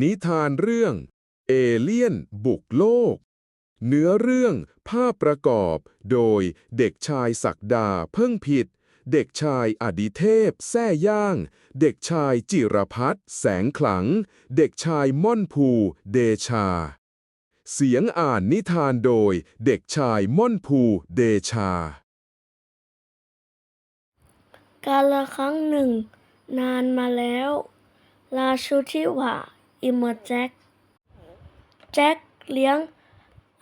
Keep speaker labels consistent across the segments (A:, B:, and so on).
A: นิทานเรื่อง เอเลี่ยน บุกโลก เนื้อเรื่องภาพประกอบโดยเด็กชายศักดาเพิ่งผิด เด็กชายอดิเทพแซ่ย่าง เด็กชายจิรพัฒน์แสงขลัง เด็กชายม่อนภูเดชา เสียงอ่านนิทานโดยเด็กชายม่อนภูเดชา
B: กาละครั้งหนึ่ง นานมาแล้ว ราชูทิวา อิมเมอร์แจ็คแจ็คเลี้ยง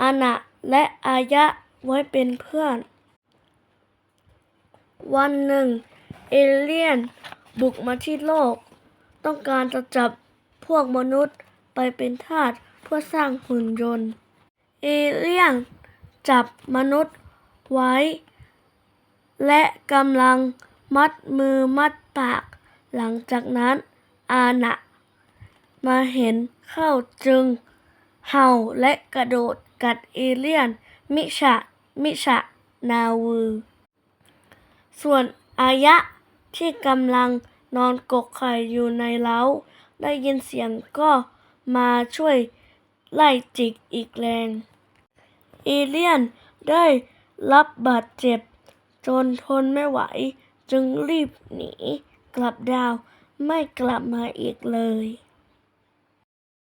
B: อานะและอายะไว้เป็นเพื่อน วันหนึ่ง เอเลี่ยนบุกมาที่โลก ต้องการจะจับพวกมนุษย์ไปเป็นทาสเพื่อสร้างหุ่นยนต์ เอเลี่ยนจับมนุษย์ไว้ และกำลังมัดมือมัดปาก หลังจากนั้นอานะ มาเห็นเข้าจึง เห่าและกระโดดกัดเอเลี่ยน มิฉะมิฉะนาวู ส่วนอายะที่กำลังนอนกกไข่อยู่ในเล้า ได้ยินเสียงก็มาช่วยไล่จิกอีกแรง เอเลี่ยนได้รับบาดเจ็บ จนทนไม่ไหว จึงรีบหนี กลับดาวไม่กลับมาอีกเลย